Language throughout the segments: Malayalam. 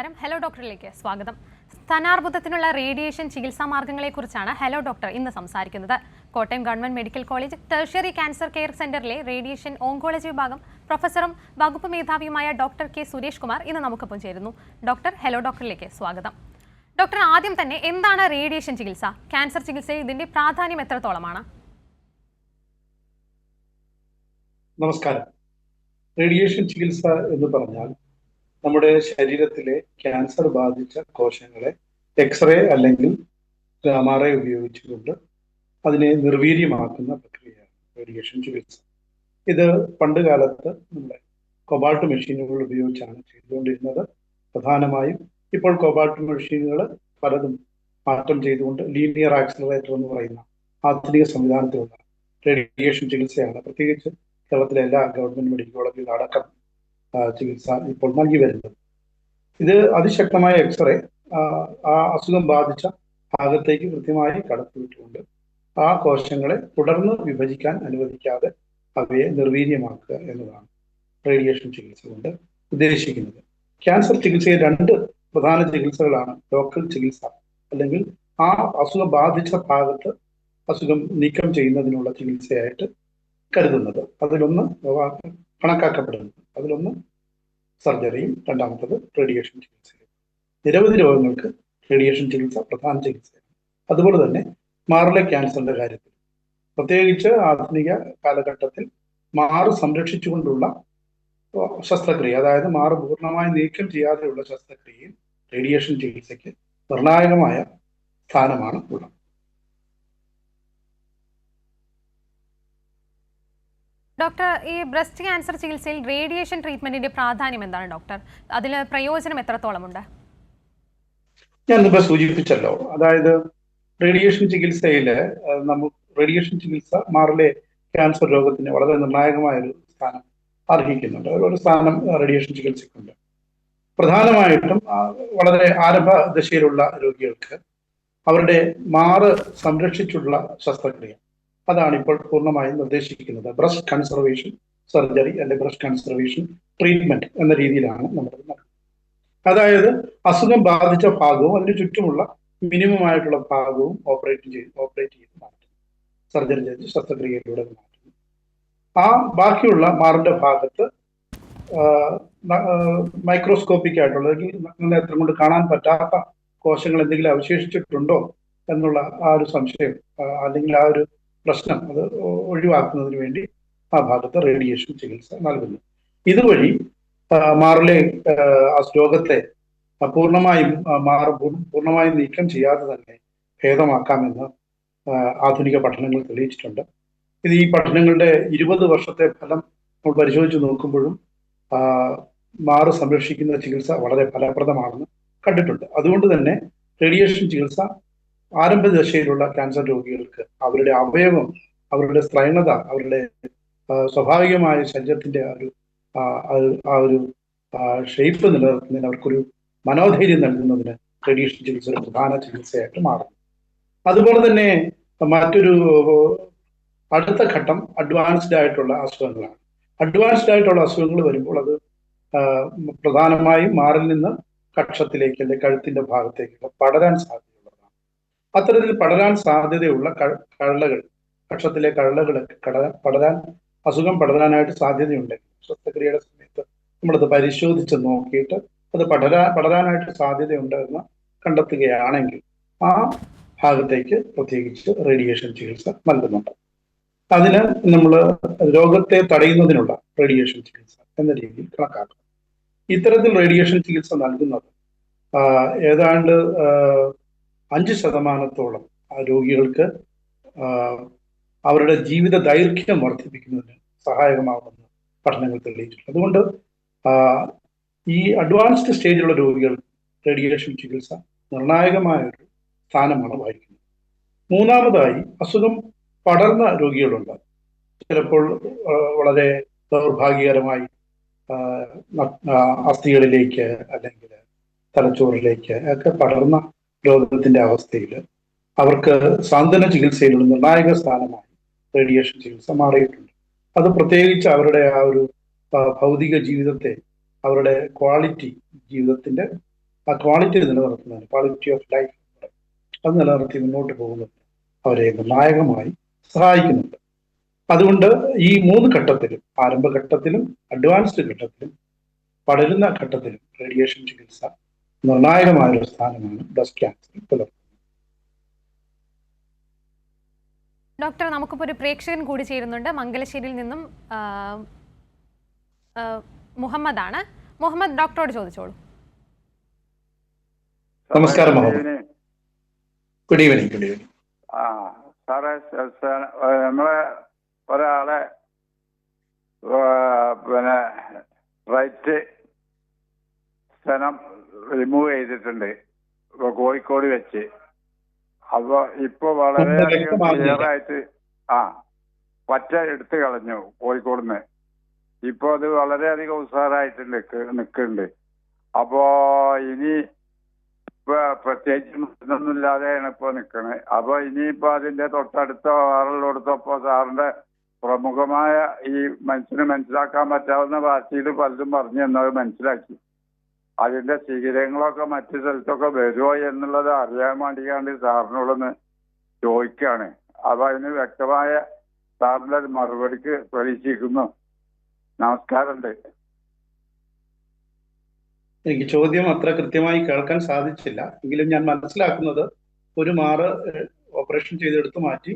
നമസ്കാരം. ഹലോ ഡോക്ടറിലേക്ക് സ്വാഗതം. സ്ഥാനാർബുദത്തിനുള്ള റേഡിയേഷൻ ചികിത്സാ മാർഗങ്ങളെക്കുറിച്ചാണ് ഹലോ ഡോക്ടർ ഇന്ന് സംസാരിക്കുന്നത്. Kottayam government medical college tertiary cancer care സെന്ററിലെ റേഡിയേഷൻ ഓങ്കോളജി വിഭാഗം പ്രൊഫസറും വകുപ്പ് മേധാവിയുമായ ഡോക്ടർ കെ സുരേഷ് കുമാർ ഇന്ന് നമുക്കൊപ്പം ചേരുന്നു. ഡോക്ടർ ഹലോ ഡോക്ടറിലേക്ക് സ്വാഗതം. ഡോക്ടർ ആദ്യം തന്നെ എന്താണ് റേഡിയേഷൻ ചികിത്സ? ക്യാൻസർ ചികിത്സയിൽ ഇതിന്റെ പ്രാധാന്യം എത്രത്തോളമാണ്? നമസ്കാരം. റേഡിയേഷൻ ചികിത്സ എന്ന് പറഞ്ഞാൽ നമ്മുടെ ശരീരത്തിലെ ക്യാൻസർ ബാധിച്ച കോശങ്ങളെ എക്സ്റേ അല്ലെങ്കിൽ ഗാമാറേ ഉപയോഗിച്ചുകൊണ്ട് അതിനെ നിർവീര്യമാക്കുന്ന പ്രക്രിയയാണ് റേഡിയേഷൻ ചികിത്സ. ഇത് പണ്ട് കാലത്ത് നമ്മുടെ കൊബാൾട്ട് മെഷീനുകൾ ഉപയോഗിച്ചാണ് ചെയ്തുകൊണ്ടിരുന്നത്. പ്രധാനമായും ഇപ്പോൾ കൊബാൾട്ട് മെഷീനുകൾ പലതും മാറ്റം ചെയ്തുകൊണ്ട് ലീനിയർ ആക്സിലറേറ്റർ എന്ന് പറയുന്ന ആധുനിക സംവിധാനത്തിലുള്ള റേഡിയേഷൻ ചികിത്സയാണ്. പ്രത്യേകിച്ച് കേരളത്തിലെ എല്ലാ ഗവൺമെന്റ് മെഡിക്കൽ കോളേജുകളിലും അടക്കം ചികിത്സ ഇപ്പോൾ നൽകി വരുന്നത്. ഇത് അതിശക്തമായ എക്സ്റേ ആ അസുഖം ബാധിച്ച ഭാഗത്തേക്ക് കൃത്യമായി കടത്തിവിട്ടുകൊണ്ട് ആ കോശങ്ങളെ തുടർന്ന് വിഭജിക്കാൻ അനുവദിക്കാതെ അവയെ നിർവീര്യമാക്കുക എന്നതാണ് റേഡിയേഷൻ ചികിത്സ കൊണ്ട് ഉദ്ദേശിക്കുന്നത്. ക്യാൻസർ ചികിത്സയിൽ രണ്ട് പ്രധാന ചികിത്സകളാണ് ലോക്കൽ ചികിത്സ അല്ലെങ്കിൽ ആ അസുഖം ബാധിച്ച ഭാഗത്ത് അസുഖം നീക്കം ചെയ്യുന്നതിനുള്ള ചികിത്സയായിട്ട് കരുതുന്നത്. അതിലൊന്ന് കണക്കാക്കപ്പെടുന്നത് അതിലൊന്ന് സർജറിയും രണ്ടാമത്തത് റേഡിയേഷൻ ചികിത്സയും. നിരവധി രോഗങ്ങൾക്ക് റേഡിയേഷൻ ചികിത്സ പ്രധാന ചികിത്സയാണ്. അതുപോലെ തന്നെ മാറിലെ ക്യാൻസറിന്റെ കാര്യത്തിൽ പ്രത്യേകിച്ച് ആധുനിക കാലഘട്ടത്തിൽ മാറ് സംരക്ഷിച്ചുകൊണ്ടുള്ള ശസ്ത്രക്രിയ അതായത് മാറ് പൂർണമായി നീക്കം ചെയ്യാതെയുള്ള ശസ്ത്രക്രിയയിൽ റേഡിയേഷൻ ചികിത്സയ്ക്ക് നിർണായകമായ സ്ഥാനമാണ് ഉള്ളത്. ഡോക്ടർ ഈ ബ്രസ്റ്റ് ക്യാൻസർ ചികിത്സയിൽ റേഡിയേഷൻ ട്രീറ്റ്മെന്റിന്റെ പ്രാധാന്യം എന്താണ് ഡോക്ടർ? അതിന് പ്രയോജനം എത്രത്തോളമുണ്ട് ഞാൻ മുമ്പ് സൂചിപ്പിച്ചല്ലോ. അതായത് റേഡിയേഷൻ ചികിത്സയിൽ നമ്മൾ റേഡിയേഷൻ ചികിത്സ മാറിലെ ക്യാൻസർ രോഗത്തിന് വളരെ നിർണായകമായ ഒരു സ്ഥാനം അർഹിക്കുന്നുണ്ട്. ഒരു- സ്ഥാനം റേഡിയേഷൻ ചികിത്സയ്ക്കുണ്ട്. പ്രധാനമായിട്ടും വളരെ ആരംഭ ദശയിലുള്ള രോഗികൾക്ക് അവരുടെ മാറ് സംരക്ഷിച്ചുള്ള ശസ്ത്രക്രിയ അതാണ് ഇപ്പോൾ പൂർണമായും നിർദ്ദേശിക്കുന്നത്. ബ്രസ്റ്റ് കൺസർവേഷൻ സർജറി അല്ലെങ്കിൽ ബ്രസ്റ്റ് കൺസർവേഷൻ ട്രീറ്റ്മെന്റ് എന്ന രീതിയിലാണ് നമ്മൾ അതായത് അസുഖം ബാധിച്ച ഭാഗവും അതിന് ചുറ്റുമുള്ള മിനിമം ആയിട്ടുള്ള ഭാഗവും ഓപ്പറേറ്റ് ചെയ്ത് ഓപ്പറേറ്റ് ചെയ്ത് മാറ്റുന്നു. സർജറി ചെയ്ത് ശസ്ത്രക്രിയയിലൂടെ മാറ്റുന്നു. ആ ബാക്കിയുള്ള മാറിന്റെ ഭാഗത്ത് മൈക്രോസ്കോപ്പിക് ആയിട്ടുള്ള അല്ലെങ്കിൽ നേത്രം കൊണ്ട് കാണാൻ പറ്റാത്ത കോശങ്ങൾ എന്തെങ്കിലും അവശേഷിച്ചിട്ടുണ്ടോ എന്നുള്ള ആ ഒരു സംശയം അല്ലെങ്കിൽ ആ ഒരു പ്രശ്നം അത് ഒഴിവാക്കുന്നതിന് വേണ്ടി ആ ഭാഗത്ത് റേഡിയേഷൻ ചികിത്സ നൽകുന്നു. ഇതുവഴി മാറിലെ ആ, രോഗത്തെ പൂർണമായും മാറ പൂർണമായും നീക്കം ചെയ്യാതെ തന്നെ ഭേദമാക്കാമെന്ന് ആധുനിക പഠനങ്ങൾ തെളിയിച്ചിട്ടുണ്ട്. ഇത് ഈ പഠനങ്ങളുടെ ഇരുപത് വർഷത്തെ ഫലം നമ്മൾ പരിശോധിച്ച് നോക്കുമ്പോഴും മാറ് സംരക്ഷിക്കുന്ന ചികിത്സ വളരെ ഫലപ്രദമാണെന്ന് കണ്ടിട്ടുണ്ട്. അതുകൊണ്ട് തന്നെ റേഡിയേഷൻ ചികിത്സ ആരംഭ ദശയിലുള്ള ക്യാൻസർ രോഗികൾക്ക് അവരുടെ അവയവം അവരുടെ സ്ത്രൈണത അവരുടെ സ്വാഭാവികമായ ശരീരത്തിന്റെ ഒരു ആ, ഒരു ഷേപ്പ് നിലനിർത്തുന്നതിന് അവർക്കൊരു മനോധൈര്യം നൽകുന്നതിന് റേഡിയേഷൻ ചികിത്സ ഒരു പ്രധാന ചികിത്സയായിട്ട് മാറുന്നു. അതുപോലെ തന്നെ മറ്റൊരു അടുത്ത ഘട്ടം അഡ്വാൻസ്ഡ് ആയിട്ടുള്ള അസുഖങ്ങളാണ്. അഡ്വാൻസ്ഡ് ആയിട്ടുള്ള അസുഖങ്ങൾ വരുമ്പോൾ അത് പ്രധാനമായും മാറിൽ നിന്ന് കക്ഷത്തിലേക്ക് അല്ലെങ്കിൽ കഴുത്തിന്റെ ഭാഗത്തേക്ക് പടരാൻ സാധ്യതയുള്ളതാണ് അത്തരത്തിൽ പടരാൻ സാധ്യതയുള്ള കള്ളകൾ കക്ഷത്തിലെ കഴലകളൊക്കെ കട പടരാൻ അസുഖം പടരാനായിട്ട് സാധ്യതയുണ്ട്. ശസ്ത്രക്രിയയുടെ സമയത്ത് നമ്മളത് പരിശോധിച്ച് നോക്കിയിട്ട് അത് പടരാ പടരാനായിട്ട് സാധ്യതയുണ്ട് എന്ന് കണ്ടെത്തുകയാണെങ്കിൽ ആ ഭാഗത്തേക്ക് പ്രത്യേകിച്ച് റേഡിയേഷൻ ചികിത്സ നൽകുന്നുണ്ട്. അതിന് നമ്മൾ രോഗത്തെ തടയുന്നതിനുള്ള റേഡിയേഷൻ ചികിത്സ എന്ന രീതിയിൽ കണക്കാക്കുന്നു ഇത്തരത്തിൽ റേഡിയേഷൻ ചികിത്സ നൽകുന്നത് ഏതാണ്ട് അഞ്ച് ശതമാനത്തോളം രോഗികൾക്ക് അവരുടെ ജീവിത ദൈർഘ്യം വർദ്ധിപ്പിക്കുന്നതിന് സഹായകമാകുമെന്ന് പഠനങ്ങൾ തെളിയിച്ചിട്ടുണ്ട്. അതുകൊണ്ട് ഈ അഡ്വാൻസ്ഡ് സ്റ്റേജിലുള്ള രോഗികൾ റേഡിയേഷൻ ചികിത്സ നിർണായകമായ ഒരു സ്ഥാനമാണ് വഹിക്കുന്നത്. മൂന്നാമതായി അസുഖം പടർന്ന രോഗികളുണ്ട്. ചിലപ്പോൾ വളരെ ദൗർഭാഗ്യകരമായി അസ്ഥികളിലേക്ക് അല്ലെങ്കിൽ തലച്ചോറിലേക്ക് ഒക്കെ പടർന്ന രോഗത്തിന്റെ അവസ്ഥയിൽ അവർക്ക് സാന്ത്വന ചികിത്സയിലുള്ള നിർണായക സ്ഥാനമായി റേഡിയേഷൻ ചികിത്സ മാറിയിട്ടുണ്ട്. അത് പ്രത്യേകിച്ച് അവരുടെ ആ ഒരു ഭൗതിക ജീവിതത്തെ അവരുടെ ക്വാളിറ്റി ജീവിതത്തിന്റെ ആ ക്വാളിറ്റി നിലനിർത്തുന്നതിന് ക്വാളിറ്റി ഓഫ് ലൈഫ് അത് നിലനിർത്തി മുന്നോട്ട് പോകുന്നത് അവരെ നിർണായകമായി സഹായിക്കുന്നുണ്ട്. അതുകൊണ്ട് ഈ മൂന്ന് ഘട്ടത്തിലും ആരംഭഘട്ടത്തിലും അഡ്വാൻസ്ഡ് ഘട്ടത്തിലും പടരുന്ന ഘട്ടത്തിലും റേഡിയേഷൻ ചികിത്സ നിർണായകമായ ഒരു സ്ഥാനമാണ് ബ്രസ്റ്റ് ക്യാൻസർ. പുലർത്തുന്നത് ഡോക്ടർ നമുക്കിപ്പോൾ ഒരു പ്രേക്ഷകൻ കൂടി ചേരുന്നുണ്ട്. മംഗലശ്ശേരിയിൽ നിന്നും മുഹമ്മദ് ആണ് മുഹമ്മദ് ഡോക്ടറോട് ചോദിച്ചോളൂ. നമസ്കാരം, ഗുഡ് ഈവനിങ് ഗുഡ് ഈവനിങ് ആ സാറേ നമ്മളെ ഒരാളെ പിന്നെ റൈറ്റ് സ്ഥലം റിമൂവ് ചെയ്തിട്ടുണ്ട്. ഇപ്പൊ കോഴിക്കോട് വെച്ച്. അപ്പൊ ഇപ്പൊ വളരെ. ആയിട്ട് ആ പറ്റ എടുത്തു കളഞ്ഞു കോഴിക്കോടുന്ന്. ഇപ്പൊ അത് വളരെയധികം ഉഷാറായിട്ട് നിൽക്കുന്നുണ്ട് അപ്പോ ഇനി ഇപ്പൊ പ്രത്യേകിച്ച് മരുന്നൊന്നുമില്ലാതെയാണ് ഇപ്പൊ നിൽക്കുന്നത് അപ്പൊ ഇനിയിപ്പോ അതിന്റെ തൊട്ടടുത്ത ആറുള്ള അടുത്തപ്പോ സാറിന്റെ പ്രമുഖമായ ഈ മനുഷ്യന് മനസ്സിലാക്കാൻ പറ്റാവുന്ന ഭാഷയിൽ പലതും പറഞ്ഞു എന്നത് മനസ്സിലാക്കി. അതിന്റെ ശിഖിരങ്ങളൊക്കെ മറ്റു സ്ഥലത്തൊക്കെ വരുമോ എന്നുള്ളത് അറിയാൻ വേണ്ടിയാണ്ട് സാറിനോടൊന്ന് ചോദിക്കുകയാണ് അപ്പൊ അതിന് വ്യക്തമായ സാറിന്റെ മറുപടിക്ക് പ്രതീക്ഷിക്കുന്നു. നമസ്കാരമുണ്ട്. എനിക്ക് ചോദ്യം അത്ര കൃത്യമായി കേൾക്കാൻ സാധിച്ചില്ല. എങ്കിലും ഞാൻ മനസ്സിലാക്കുന്നത് ഒരു മാറ് ഓപ്പറേഷൻ ചെയ്തെടുത്ത് മാറ്റി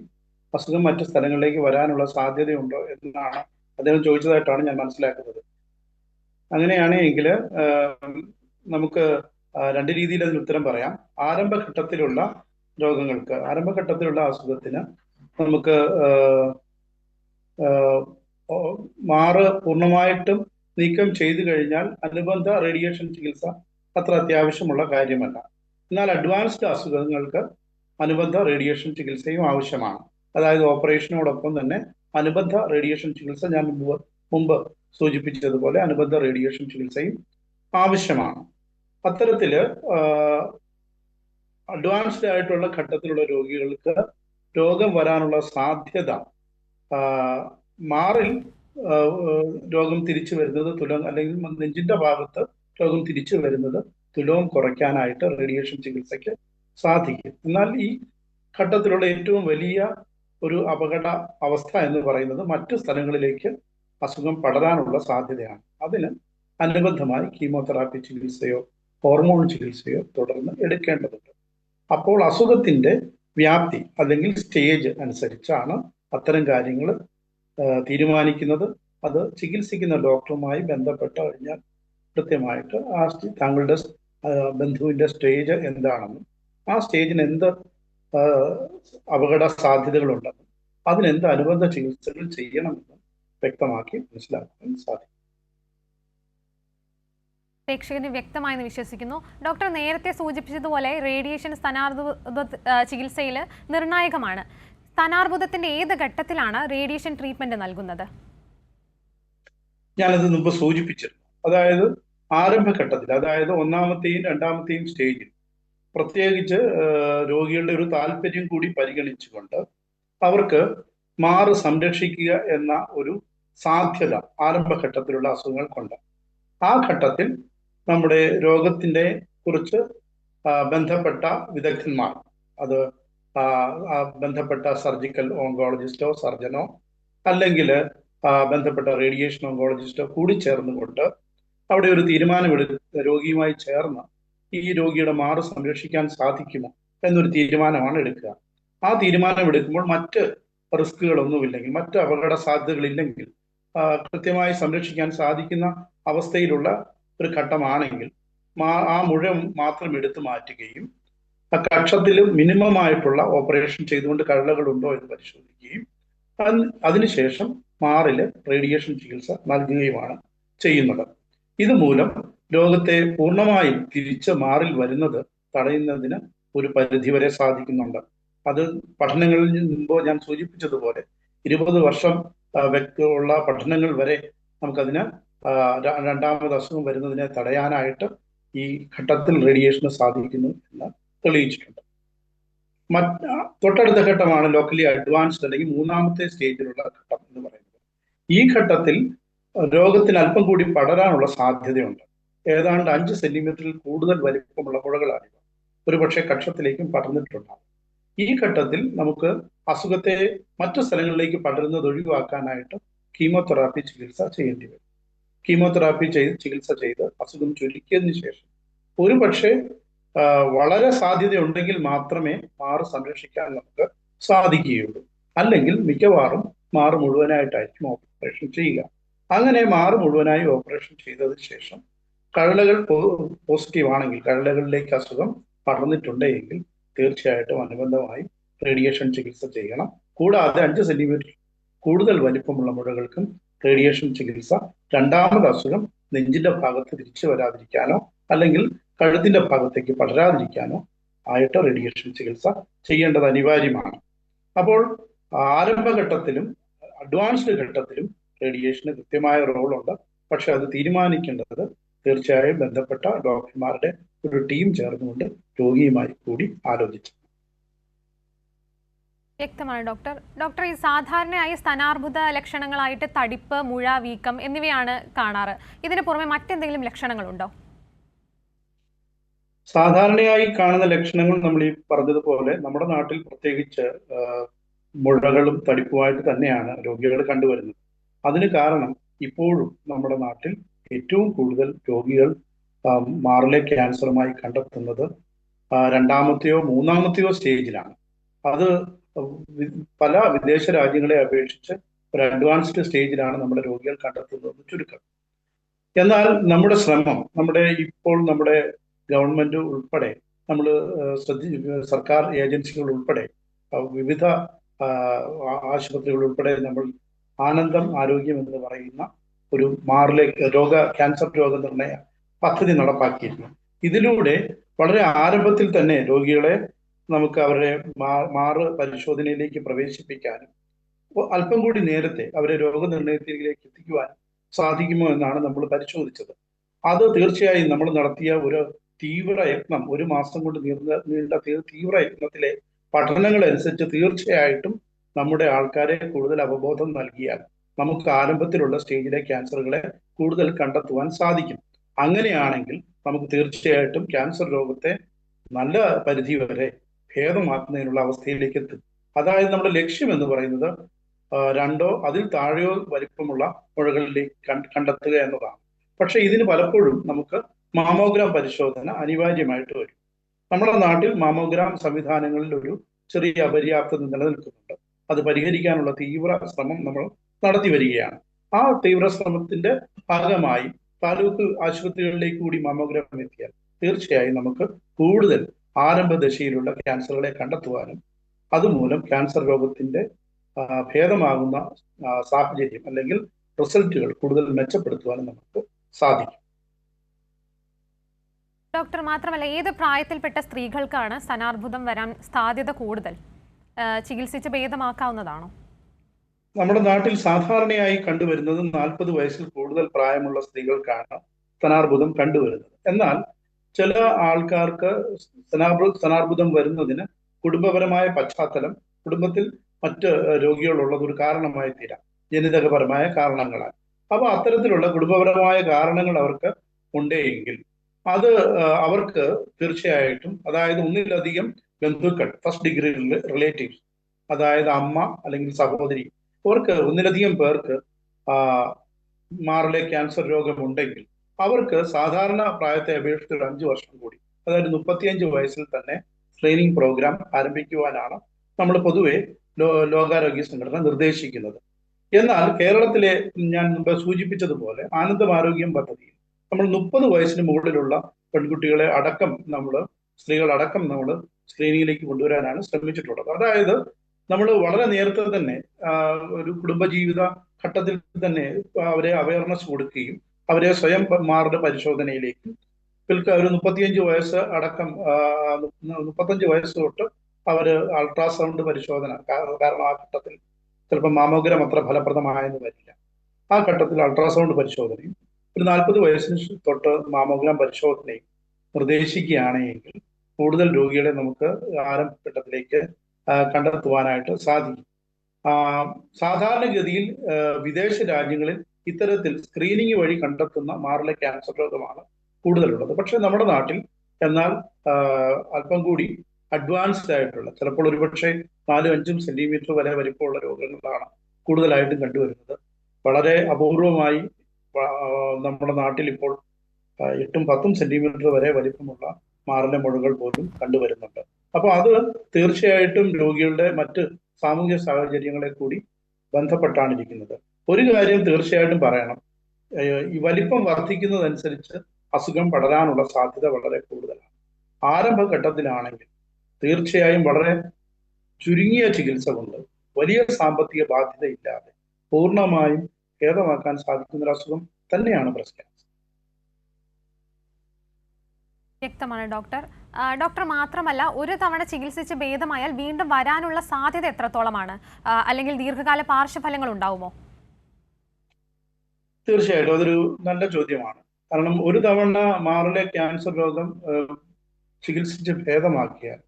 അസുഖം മറ്റു സ്ഥലങ്ങളിലേക്ക് വരാനുള്ള സാധ്യതയുണ്ടോ എന്നാണ് അദ്ദേഹം ചോദിച്ചതായിട്ടാണ് ഞാൻ മനസ്സിലാക്കുന്നത്. അങ്ങനെയാണെങ്കിൽ നമുക്ക് രണ്ട് രീതിയിൽ അതിന് ഉത്തരം പറയാം. ആരംഭഘട്ടത്തിലുള്ള രോഗങ്ങൾക്ക് ആരംഭഘട്ടത്തിലുള്ള അസുഖത്തിന് നമുക്ക് മാറ് പൂർണമായിട്ടും നീക്കം ചെയ്തു കഴിഞ്ഞാൽ അനുബന്ധ റേഡിയേഷൻ ചികിത്സ അത്ര അത്യാവശ്യമുള്ള കാര്യമല്ല. എന്നാൽ അഡ്വാൻസ്ഡ് അസുഖങ്ങൾക്ക് അനുബന്ധ റേഡിയേഷൻ ചികിത്സയും ആവശ്യമാണ്. അതായത് ഓപ്പറേഷനോടൊപ്പം തന്നെ അനുബന്ധ റേഡിയേഷൻ ചികിത്സ ഞാൻ മുമ്പ് മുമ്പ് സൂചിപ്പിച്ചതുപോലെ അനുബന്ധ റേഡിയേഷൻ ചികിത്സയും ആവശ്യമാണ്. അത്തരത്തിൽ അഡ്വാൻസ്ഡ് ആയിട്ടുള്ള ഘട്ടത്തിലുള്ള രോഗികൾക്ക് രോഗം വരാനുള്ള സാധ്യത മാറിൽ രോഗം തിരിച്ചു വരുന്നത് തുലം അല്ലെങ്കിൽ നെഞ്ചിന്റെ ഭാഗത്ത് രോഗം തിരിച്ചു വരുന്നത് തുലവും കുറയ്ക്കാനായിട്ട് റേഡിയേഷൻ ചികിത്സയ്ക്ക് സാധിക്കും. എന്നാൽ ഈ ഘട്ടത്തിലുള്ള ഏറ്റവും വലിയ ഒരു അപകട അവസ്ഥ എന്ന് പറയുന്നത് മറ്റു സ്ഥലങ്ങളിലേക്ക് അസുഖം പടരാനുള്ള സാധ്യതയാണ്. അതിന് അനുബന്ധമായി കീമോതെറാപ്പി ചികിത്സയോ ഹോർമോൺ ചികിത്സയോ തുടർന്ന് എടുക്കേണ്ടതുണ്ട്. അപ്പോൾ അസുഖത്തിന്റെ വ്യാപ്തി അല്ലെങ്കിൽ സ്റ്റേജ് അനുസരിച്ചാണ് അത്തരം കാര്യങ്ങൾ തീരുമാനിക്കുന്നത്. അത് ചികിത്സിക്കുന്ന ഡോക്ടറുമായി ബന്ധപ്പെട്ട് കഴിഞ്ഞാൽ കൃത്യമായിട്ട് ആ താങ്കളുടെ ബന്ധുവിന്റെ സ്റ്റേജ് എന്താണെന്നും ആ സ്റ്റേജിന് എന്ത് അപകട സാധ്യതകളുണ്ടെന്നും അതിനെന്ത് അനുബന്ധ ചികിത്സകൾ ചെയ്യണമെന്നും വ്യക്തമാക്കി മനസ്സിലാക്കാൻ സാധിക്കും. പ്രേക്ഷകന് വ്യക്തമായെന്ന് വിശ്വസിക്കുന്നു. ഡോക്ടർ നേരത്തെ സൂചിപ്പിച്ചതുപോലെ റേഡിയേഷൻ സ്ഥാനാർബുദ ചികിത്സയിൽ നിർണായകമാണ്. സ്ഥാനാർബുദത്തിന്റെ ഏത് ഘട്ടത്തിലാണ് റേഡിയേഷൻ ട്രീറ്റ്മെന്റ് നൽകുന്നത്? ഞാനത് മുമ്പ് സൂചിപ്പിച്ചിരുന്നു. അതായത് ആരംഭഘട്ടത്തിൽ അതായത് ഒന്നാമത്തെയും രണ്ടാമത്തെയും സ്റ്റേജിൽ പ്രത്യേകിച്ച് രോഗികളുടെ ഒരു താല്പര്യം കൂടി പരിഗണിച്ചുകൊണ്ട് അവർക്ക് മാറ് സംരക്ഷിക്കുക എന്ന ഒരു സാധ്യത ആരംഭഘട്ടത്തിലുള്ള അസുഖങ്ങൾ കൊണ്ട്. ആ ഘട്ടത്തിൽ നമ്മുടെ രോഗത്തിന്റെ കുറിച്ച് ബന്ധപ്പെട്ട വിദഗ്ധന്മാർ അത് ബന്ധപ്പെട്ട സർജിക്കൽ ഓങ്കോളജിസ്റ്റോ സർജനോ അല്ലെങ്കിൽ ബന്ധപ്പെട്ട റേഡിയേഷൻ ഓങ്കോളജിസ്റ്റോ കൂടി ചേർന്നുകൊണ്ട് അവിടെ ഒരു തീരുമാനമെടുത്ത് രോഗിയുമായി ചേർന്ന് ഈ രോഗിയുടെ മാറ് സംരക്ഷിക്കാൻ സാധിക്കുമോ എന്നൊരു തീരുമാനമാണ് എടുക്കുക. ആ തീരുമാനം എടുക്കുമ്പോൾ മറ്റ് റിസ്കുകളൊന്നുമില്ലെങ്കിൽ മറ്റ് അപകട സാധ്യതകളില്ലെങ്കിൽ കൃത്യമായി സംരക്ഷിക്കാൻ സാധിക്കുന്ന അവസ്ഥയിലുള്ള ഒരു ഘട്ടമാണെങ്കിൽ ആ മുഴം മാത്രം എടുത്തു മാറ്റുകയും ആ കക്ഷത്തിൽ മിനിമം ആയിട്ടുള്ള ഓപ്പറേഷൻ ചെയ്തുകൊണ്ട് കഴലകൾ ഉണ്ടോ എന്ന് പരിശോധിക്കുകയും അതിനുശേഷം മാറിൽ റേഡിയേഷൻ ചികിത്സ നൽകുകയുമാണ് ചെയ്യുന്നത്. ഇതുമൂലം രോഗത്തെ പൂർണമായും തിരിച്ച് മാറിൽ വരുന്നത് തടയുന്നതിന് ഒരു പരിധി വരെ സാധിക്കുന്നുണ്ട്. അത് പഠനങ്ങളിൽ മുമ്പ് ഞാൻ സൂചിപ്പിച്ചതുപോലെ ഇരുപത് വർഷം ആ, വ്യക്തി ഉള്ള പഠനങ്ങൾ വരെ നമുക്കതിന് രണ്ടാമത് അസുഖം വരുന്നതിനെ തടയാനായിട്ട് ഈ ഘട്ടത്തിൽ റേഡിയേഷന് സാധിക്കുന്നു എന്ന് തെളിയിച്ചിട്ടുണ്ട്. മറ്റ് തൊട്ടടുത്ത ഘട്ടമാണ് ലോക്കലി അഡ്വാൻസ്ഡ് അല്ലെങ്കിൽ മൂന്നാമത്തെ സ്റ്റേജിലുള്ള ഘട്ടം എന്ന് പറയുന്നത്. ഈ ഘട്ടത്തിൽ രോഗത്തിന് അല്പം കൂടി പടരാനുള്ള സാധ്യതയുണ്ട്. ഏതാണ്ട് അഞ്ച് സെന്റിമീറ്ററിൽ കൂടുതൽ വലിപ്പമുള്ള മുഴകളാണിവ ഒരുപക്ഷെ കക്ഷത്തിലേക്കും പടർന്നിട്ടുണ്ടാകും ഈ ഘട്ടത്തിൽ നമുക്ക് അസുഖത്തെ മറ്റു സ്ഥലങ്ങളിലേക്ക് പടരുന്നത് ഒഴിവാക്കാനായിട്ട് കീമോതെറാപ്പി ചികിത്സ ചെയ്യേണ്ടി വരും. കീമോതെറാപ്പി ചെയ്ത് ചികിത്സ ചെയ്ത് അസുഖം ചുരുക്കിയതിനു ശേഷം ഒരുപക്ഷെ പക്ഷേ വളരെ സാധ്യതയുണ്ടെങ്കിൽ മാത്രമേ മാറ് സംരക്ഷിക്കാൻ നമുക്ക് സാധിക്കുകയുള്ളൂ. അല്ലെങ്കിൽ മിക്കവാറും മാറ് മുഴുവനായിട്ടായിരിക്കും ഓപ്പറേഷൻ ചെയ്യുക. അങ്ങനെ മാറ് മുഴുവനായി ഓപ്പറേഷൻ ചെയ്തതിന് ശേഷം കഴലകൾ പോസിറ്റീവ് ആണെങ്കിൽ കഴലകളിലേക്ക് അസുഖം പടർന്നിട്ടുണ്ടെങ്കിൽ തീർച്ചയായിട്ടും അനുബന്ധമായി റേഡിയേഷൻ ചികിത്സ ചെയ്യണം. കൂടാതെ അഞ്ച് സെന്റിമീറ്റർ കൂടുതൽ വലിപ്പമുള്ള മുഴകൾക്കും റേഡിയേഷൻ ചികിത്സ രണ്ടാമത് അസുഖം നെഞ്ചിന്റെ ഭാഗത്ത് തിരിച്ചു വരാതിരിക്കാനോ അല്ലെങ്കിൽ കഴുത്തിന്റെ ഭാഗത്തേക്ക് പടരാതിരിക്കാനോ ആയിട്ട് റേഡിയേഷൻ ചികിത്സ ചെയ്യേണ്ടത് അനിവാര്യമാണ്. അപ്പോൾ ആരംഭഘട്ടത്തിലും അഡ്വാൻസ്ഡ് ഘട്ടത്തിലും റേഡിയേഷന് കൃത്യമായ റോളുണ്ട്. പക്ഷെ അത് തീരുമാനിക്കേണ്ടത് തീർച്ചയായും ബന്ധപ്പെട്ട ഡോക്ടർമാരുടെ ഒരു ടീം ചേർന്നുകൊണ്ട് രോഗിയുമായി കൂടി ആലോചിച്ചു. വ്യക്തമാണ് ഡോക്ടർ. ഡോക്ടർ ഈ സാധാരണയായി സ്തനാർബുദ ലക്ഷണങ്ങളായിട്ട് തടിപ്പ് മുഴ വീക്കം എന്നിവയാണ് കാണാറ്. ഇതിന് പുറമെ മറ്റെന്തെങ്കിലും ലക്ഷണങ്ങളുണ്ടോ? സാധാരണയായി കാണുന്ന ലക്ഷണങ്ങൾ നമ്മൾ ഈ പറഞ്ഞതുപോലെ നമ്മുടെ നാട്ടിൽ പ്രത്യേകിച്ച് മുഴകളും തടിപ്പുമായിട്ട് തന്നെയാണ് രോഗികൾ കണ്ടുവരുന്നത്. അതിന് കാരണം ഇപ്പോഴും നമ്മുടെ നാട്ടിൽ ഏറ്റവും കൂടുതൽ രോഗികൾ മാറിലെ ക്യാൻസറുമായി കണ്ടെത്തുന്നത് രണ്ടാമത്തെയോ മൂന്നാമത്തെയോ സ്റ്റേജിലാണ്. അത് പല വിദേശ രാജ്യങ്ങളെ അപേക്ഷിച്ച് ഒരു അഡ്വാൻസ്ഡ് സ്റ്റേജിലാണ് നമ്മുടെ രോഗികൾ കണ്ടെത്തുന്നത് ചുരുക്കം. എന്നാൽ നമ്മുടെ ശ്രമം നമ്മുടെ ഇപ്പോൾ നമ്മുടെ ഗവൺമെന്റ് ഉൾപ്പെടെ നമ്മൾ ശ്രദ്ധി സർക്കാർ ഏജൻസികൾ ഉൾപ്പെടെ വിവിധ ആശുപത്രികൾ ഉൾപ്പെടെ നമ്മൾ ആനന്ദം ആരോഗ്യം എന്ന് പറയുന്ന ഒരു മാറിലെ രോഗ ക്യാൻസർ രോഗനിർണയ പദ്ധതി നടപ്പാക്കിയിരുന്നു. ഇതിലൂടെ വളരെ ആരംഭത്തിൽ തന്നെ രോഗികളെ നമുക്ക് അവരുടെ മാറ് പരിശോധനയിലേക്ക് പ്രവേശിപ്പിക്കാനും അല്പം കൂടി നേരത്തെ അവരെ രോഗനിർണയത്തിലേക്ക് എത്തിക്കുവാനും സാധിക്കുമോ എന്നാണ് നമ്മൾ പരിശോധിച്ചത്. അത് തീർച്ചയായും നമ്മൾ നടത്തിയ ഒരു തീവ്ര യത്നം ഒരു മാസം കൊണ്ട് നീണ്ട നീണ്ട തീവ്ര യത്നത്തിലെ പഠനങ്ങൾ അനുസരിച്ച് തീർച്ചയായിട്ടും നമ്മുടെ ആൾക്കാരെ കൂടുതൽ അവബോധം നൽകിയാൽ നമുക്ക് ആരംഭത്തിലുള്ള സ്റ്റേജിലെ ക്യാൻസറുകളെ കൂടുതൽ കണ്ടെത്തുവാൻ സാധിക്കും. അങ്ങനെയാണെങ്കിൽ നമുക്ക് തീർച്ചയായിട്ടും ക്യാൻസർ രോഗത്തെ നല്ല പരിധി വരെ ഭേദമാക്കുന്നതിനുള്ള അവസ്ഥയിലേക്ക് എത്തും. അതായത് നമ്മുടെ ലക്ഷ്യം എന്ന് പറയുന്നത് രണ്ടോ അതിൽ താഴെയോ വലിപ്പമുള്ള മുഴകളിലേക്ക് കണ്ട- കണ്ടെത്തുക എന്നതാണ്. പക്ഷെ ഇതിന് പലപ്പോഴും നമുക്ക് മാമോഗ്രാം പരിശോധന അനിവാര്യമായിട്ട് വരും. നമ്മുടെ നാട്ടിൽ മാമോഗ്രാം സംവിധാനങ്ങളിൽ ഒരു ചെറിയ അപര്യാപ്തത നിലനിൽക്കുന്നുണ്ട്. അത് പരിഹരിക്കാനുള്ള തീവ്ര ശ്രമം നമ്മൾ നടത്തി വരികയാണ്. ആ തീവ്ര ശ്രമത്തിന്റെ ഭാഗമായി താലൂക്ക് ആശുപത്രികളിലേക്ക് കൂടി മാമോഗ്രാം എത്തിയാൽ തീർച്ചയായും നമുക്ക് കൂടുതൽ ആരംഭ ദശയിലുള്ള ക്യാൻസറുകളെ കണ്ടെത്തുവാനും അതുമൂലം ക്യാൻസർ രോഗത്തിന്റെ ഭേദമാകുന്ന സാഹചര്യം അല്ലെങ്കിൽ റിസൾട്ടുകൾ കൂടുതൽ മെച്ചപ്പെടുത്തുവാനും നമുക്ക് സാധിക്കും. ഡോക്ടർ മാത്രമല്ല ഏത് പ്രായത്തിൽപ്പെട്ട സ്ത്രീകൾക്കാണ് സ്തനാർബുദം വരാൻ സാധ്യത കൂടുതൽ? ചികിത്സിച്ച് ഭേദമാക്കാവുന്നതാണോ? നമ്മുടെ നാട്ടിൽ സാധാരണയായി കണ്ടുവരുന്നത് നാൽപ്പത് വയസ്സിൽ കൂടുതൽ പ്രായമുള്ള സ്ത്രീകൾക്കാണ് സ്തനാർബുദം കണ്ടുവരുന്നത്. എന്നാൽ ചില ആൾക്കാർക്ക് സ്തനാർബു സ്തനാർബുദം വരുന്നതിന് കുടുംബപരമായ പശ്ചാത്തലം കുടുംബത്തിൽ മറ്റ് രോഗികളുള്ളത് ഒരു കാരണമായി തീരാം. ജനിതകപരമായ കാരണങ്ങളാൽ. അപ്പൊ അത്തരത്തിലുള്ള കുടുംബപരമായ കാരണങ്ങൾ അവർക്ക് ഉണ്ടെങ്കിൽ അത് അവർക്ക് തീർച്ചയായിട്ടും അതായത് ഒന്നിലധികം ബന്ധുക്കൾ ഫസ്റ്റ് ഡിഗ്രി റിലേറ്റീവ്സ് അതായത് അമ്മ അല്ലെങ്കിൽ സഹോദരി അവർക്ക് ഒന്നിലധികം പേർക്ക് മാറിലെ ക്യാൻസർ രോഗമുണ്ടെങ്കിൽ അവർക്ക് സാധാരണ പ്രായത്തെ അപേക്ഷിച്ച് ഒരു അഞ്ചു വർഷം കൂടി അതായത് മുപ്പത്തിയഞ്ച് വയസ്സിൽ തന്നെ സ്ക്രീനിങ് പ്രോഗ്രാം ആരംഭിക്കുവാനാണ് നമ്മൾ പൊതുവെ ലോകാരോഗ്യ സംഘടന നിർദ്ദേശിക്കുന്നത്. എന്നാൽ കേരളത്തിലെ ഞാൻ മുമ്പ് സൂചിപ്പിച്ചതുപോലെ ആനന്ദം ആരോഗ്യം പദ്ധതിയിൽ നമ്മൾ മുപ്പത് വയസ്സിന് മുകളിലുള്ള പെൺകുട്ടികളെ അടക്കം നമ്മൾ സ്ത്രീകൾ അടക്കം നമ്മൾ സ്ക്രീനിങ്ങിലേക്ക് കൊണ്ടുവരാനാണ് ശ്രമിച്ചിട്ടുള്ളത്. അതായത് നമ്മൾ വളരെ നേരത്തെ തന്നെ ഒരു കുടുംബജീവിത ഘട്ടത്തിൽ തന്നെ അവരെ അവയർനെസ് കൊടുക്കുകയും അവരെ സ്വയം മാറുടെ പരിശോധനയിലേക്ക്. പിൽക്ക ഒരു മുപ്പത്തിയഞ്ച് വയസ്സ് അടക്കം മുപ്പത്തഞ്ച് വയസ്സ് തൊട്ട് അവർ അൾട്രാസൗണ്ട് പരിശോധന കാരണം ആ ഘട്ടത്തിൽ ചിലപ്പോൾ മാമോഗ്രാം അത്ര ഫലപ്രദമായെന്ന് വരില്ല. ആ ഘട്ടത്തിൽ അൾട്രാസൗണ്ട് പരിശോധനയും ഒരു നാൽപ്പത് വയസ്സിന് തൊട്ട് മാമോഗ്രാം പരിശോധനയും നിർദ്ദേശിക്കുകയാണെങ്കിൽ കൂടുതൽ രോഗികളെ നമുക്ക് ആരംഭഘട്ടത്തിലേക്ക് കണ്ടെത്തുവാനായിട്ട് സാധിക്കും. സാധാരണഗതിയിൽ വിദേശ രാജ്യങ്ങളിൽ ഇത്തരത്തിൽ സ്ക്രീനിങ് വഴി കണ്ടെത്തുന്ന മാറിലെ ക്യാൻസർ രോഗമാണ് കൂടുതലുള്ളത്. പക്ഷെ നമ്മുടെ നാട്ടിൽ എന്നാൽ അല്പം കൂടി അഡ്വാൻസ്ഡ് ആയിട്ടുള്ള ചിലപ്പോൾ ഒരുപക്ഷെ നാലും അഞ്ചും സെന്റിമീറ്റർ വരെ വലിപ്പമുള്ള രോഗങ്ങളാണ് കൂടുതലായിട്ടും കണ്ടുവരുന്നത്. വളരെ അപൂർവമായി നമ്മുടെ നാട്ടിൽ ഇപ്പോൾ എട്ടും പത്തും സെന്റിമീറ്റർ വരെ വലിപ്പമുള്ള മാറിലെ മുഴകൾ പോലും കണ്ടുവരുന്നുണ്ട്. അപ്പോൾ അത് തീർച്ചയായിട്ടും രോഗികളുടെ മറ്റ് സാമൂഹ്യ സാഹചര്യങ്ങളെ കൂടി ബന്ധപ്പെട്ടാണ് ഇരിക്കുന്നത് ഒരു കാര്യം തീർച്ചയായിട്ടും പറയണം. ഈ വലിപ്പം വർദ്ധിക്കുന്നതനുസരിച്ച് അസുഖം പടരാനുള്ള സാധ്യത വളരെ കൂടുതലാണ്. ആരംഭഘട്ടത്തിലാണെങ്കിൽ തീർച്ചയായും വളരെ ചുരുങ്ങിയ ചികിത്സ കൊണ്ട് വലിയ സാമ്പത്തിക ബാധ്യത ഇല്ലാതെ പൂർണമായും ഭേദമാക്കാൻ സാധിക്കുന്ന അസുഖം തന്നെയാണ് ബ്രസ്റ്റ് ക്യാൻസർ. വ്യക്തമാണ് ഡോക്ടർ. ഡോക്ടർ മാത്രമല്ല ഒരു തവണ ചികിത്സിച്ച് ഭേദമായാൽ വീണ്ടും വരാനുള്ള സാധ്യത എത്രത്തോളമാണ്? അല്ലെങ്കിൽ ദീർഘകാല പാർശ്വഫലങ്ങൾ ഉണ്ടാവുമോ? തീർച്ചയായിട്ടും അതൊരു നല്ല ചോദ്യമാണ്. കാരണം ഒരു തവണ മാറിലെ ക്യാൻസർ രോഗം ചികിത്സിച്ച് ഭേദമാക്കിയാൽ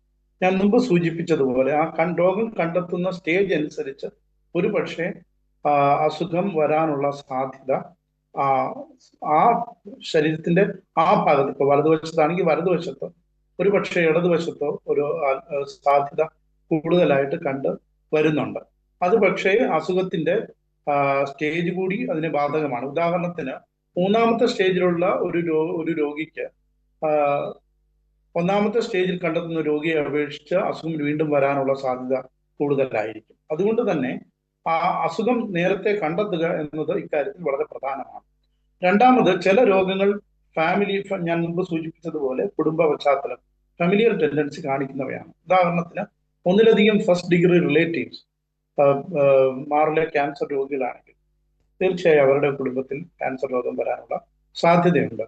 ഞാൻ മുമ്പ് സൂചിപ്പിച്ചതുപോലെ ആ രോഗം കണ്ടെത്തുന്ന സ്റ്റേജ് അനുസരിച്ച് ഒരു പക്ഷേ അസുഖം വരാനുള്ള സാധ്യത ആ ശരീരത്തിന്റെ ആ ഭാഗത്ത് ഇപ്പൊ വലതുവശത്താണെങ്കിൽ വലതുവശത്തോ ഒരു പക്ഷേ ഇടതുവശത്തോ ഒരു സാധ്യത കൂടുതലായിട്ട് കണ്ട് വരുന്നുണ്ട്. അത് പക്ഷേ അസുഖത്തിന്റെ സ്റ്റേജ് കൂടി അതിന് ബാധകമാണ്. ഉദാഹരണത്തിന് മൂന്നാമത്തെ സ്റ്റേജിലുള്ള ഒരു ഒരു രോഗിക്ക് ഒന്നാമത്തെ സ്റ്റേജിൽ കണ്ടെത്തുന്ന രോഗിയെ അപേക്ഷിച്ച് അസുഖം വീണ്ടും വരാനുള്ള സാധ്യത കൂടുതലായിരിക്കും. അതുകൊണ്ട് തന്നെ ആ അസുഖം നേരത്തെ കണ്ടെത്തുക എന്നത് ഇക്കാര്യത്തിൽ വളരെ പ്രധാനമാണ്. രണ്ടാമത് ചില രോഗങ്ങൾ ഫാമിലി ഞാൻ മുമ്പ് സൂചിപ്പിച്ചതുപോലെ കുടുംബ പശ്ചാത്തലം ഫാമിലിയർ ടെൻഡൻസി കാണിക്കുന്നവയാണ്. ഉദാഹരണത്തിന് ഒന്നിലധികം ഫസ്റ്റ് ഡിഗ്രി റിലേറ്റീവ്സ് മാറിലെ ക്യാൻസർ രോഗികളാണെങ്കിൽ തീർച്ചയായും അവരുടെ കുടുംബത്തിൽ ക്യാൻസർ രോഗം വരാനുള്ള സാധ്യതയുണ്ട്.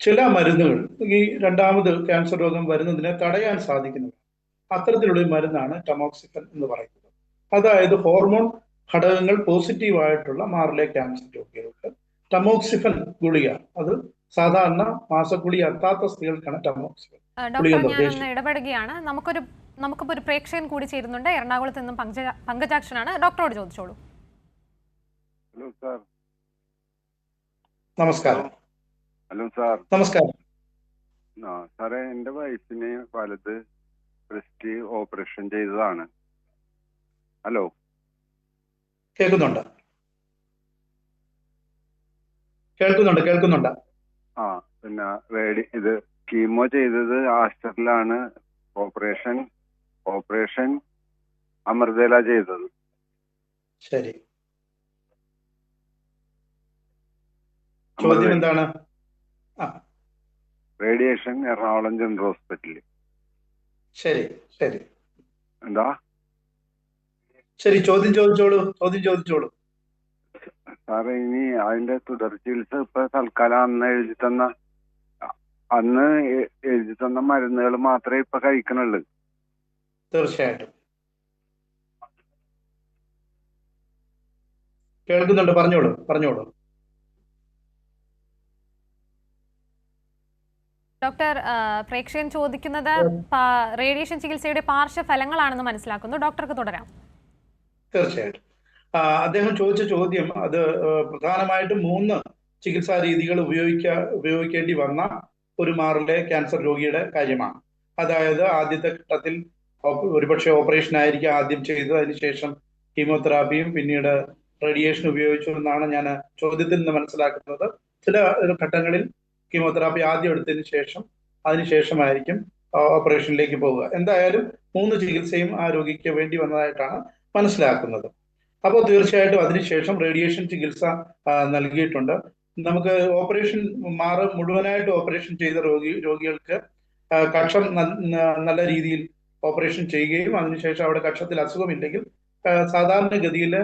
ചില മരുന്നുകൾ ഈ രണ്ടാമത് ക്യാൻസർ രോഗം വരുന്നതിനെ തടയാൻ സാധിക്കുന്നത് അത്തരത്തിലുള്ള മരുന്നാണ് ടമോക്സിഫൻ എന്ന് പറയുന്നത്. അതായത് ഹോർമോൺ ഘടകങ്ങൾ പോസിറ്റീവ് ആയിട്ടുള്ള മാറിലെ ക്യാൻസർ രോഗികൾക്ക് ടമോക്സിഫൻ ഗുളിക അത് സാധാരണ മാസക്കുളി എത്താത്ത സ്ത്രീകൾക്കാണ് ഡോക്ടർ. ഇടപെടുകയാണ്. നമുക്കൊരു നമുക്കിപ്പോൾ ഒരു പ്രേക്ഷകൻ കൂടി ചേരുന്നുണ്ട്. എറണാകുളത്ത് നിന്നും പങ്കജ പങ്കജാക്ഷനാണ്. ഡോക്ടറോട് ചോദിച്ചോളൂ. Hello sir. നമസ്കാരം. Hello sir. നമസ്കാരം. ആ സാറേ എന്റെ വൈഫിന് വലത് ബ്രസ്റ്റ് ഓപ്പറേഷൻ ചെയ്തതാണ്. ഹലോ. കേൾക്കുന്നുണ്ട്. കേൾക്കുന്നുണ്ട് കേൾക്കുന്നുണ്ട്. ആ പിന്നെ റേഡി ഇത് കീമോ ചെയ്തത് ആസ്റ്ററിലാണ്. ഓപ്പറേഷൻ ഓപ്പറേഷൻ അമൃതയില ചെയ്തത്. ശരി. ചോദ്യം എന്താണ്? റേഡിയേഷൻ എറണാകുളം ജനറൽ ഹോസ്പിറ്റലിൽ. ശരി ശരി. എന്താ? ശരി ചോദ്യം ചോദിച്ചോളൂ ചോദ്യം ചോദിച്ചോളൂ. സാറേ ഇനി അതിന്റെ തുടർ ചികിത്സ ഇപ്പൊ തൽക്കാലം അന്ന് എഴുതി തന്ന അന്ന് എഴുതി തന്ന മരുന്നുകൾ മാത്രമേ ഇപ്പൊ കഴിക്കണുള്ളൂ. തീർച്ചയായിട്ടും. കേൾക്കുന്നുണ്ട്? പറഞ്ഞോളൂ പറഞ്ഞോളൂ. ഡോക്ടർ പ്രേക്ഷകൻ ചോദിക്കുന്നത് റേഡിയേഷൻ ചികിത്സയുടെ പാർശ്വഫലങ്ങളാണെന്ന് മനസ്സിലാക്കുന്നു. ഡോക്ടർക്ക് തുടരാം. തീർച്ചയായിട്ടും. അദ്ദേഹം ചോദിച്ച ചോദ്യം അത് പ്രധാനമായിട്ടും മൂന്ന് ചികിത്സാ രീതികൾ ഉപയോഗിക്ക ഉപയോഗിക്കേണ്ടി വന്ന ഒരു മാറിലെ ക്യാൻസർ രോഗിയുടെ കാര്യമാണ്. അതായത് ആദ്യത്തെ ഘട്ടത്തിൽ ഒരുപക്ഷെ ഓപ്പറേഷൻ ആയിരിക്കും ആദ്യം ചെയ്തത്. അതിനുശേഷം കീമോതെറാപ്പിയും പിന്നീട് റേഡിയേഷൻ ഉപയോഗിച്ചു എന്നാണ് ഞാൻ ചോദ്യത്തിൽ നിന്ന് മനസ്സിലാക്കുന്നത്. ചില ഘട്ടങ്ങളിൽ കീമോതെറാപ്പി ആദ്യം എടുത്തതിന് ശേഷം അതിനുശേഷമായിരിക്കും ഓപ്പറേഷനിലേക്ക് പോവുക. എന്തായാലും മൂന്ന് ചികിത്സയും ആ രോഗിക്ക് വേണ്ടി വന്നതായിട്ടാണ് മനസ്സിലാക്കുന്നത്. അപ്പോൾ തീർച്ചയായിട്ടും അതിനുശേഷം റേഡിയേഷൻ ചികിത്സ നൽകിയിട്ടുണ്ട്. നമുക്ക് ഓപ്പറേഷൻ മാറ് മുഴുവനായിട്ട് ഓപ്പറേഷൻ ചെയ്ത രോഗി രോഗികൾക്ക് കക്ഷം നല്ല രീതിയിൽ ഓപ്പറേഷൻ ചെയ്യുകയും അതിനുശേഷം അവിടെ കക്ഷത്തിൽ അസുഖമില്ലെങ്കിൽ സാധാരണഗതിയിൽ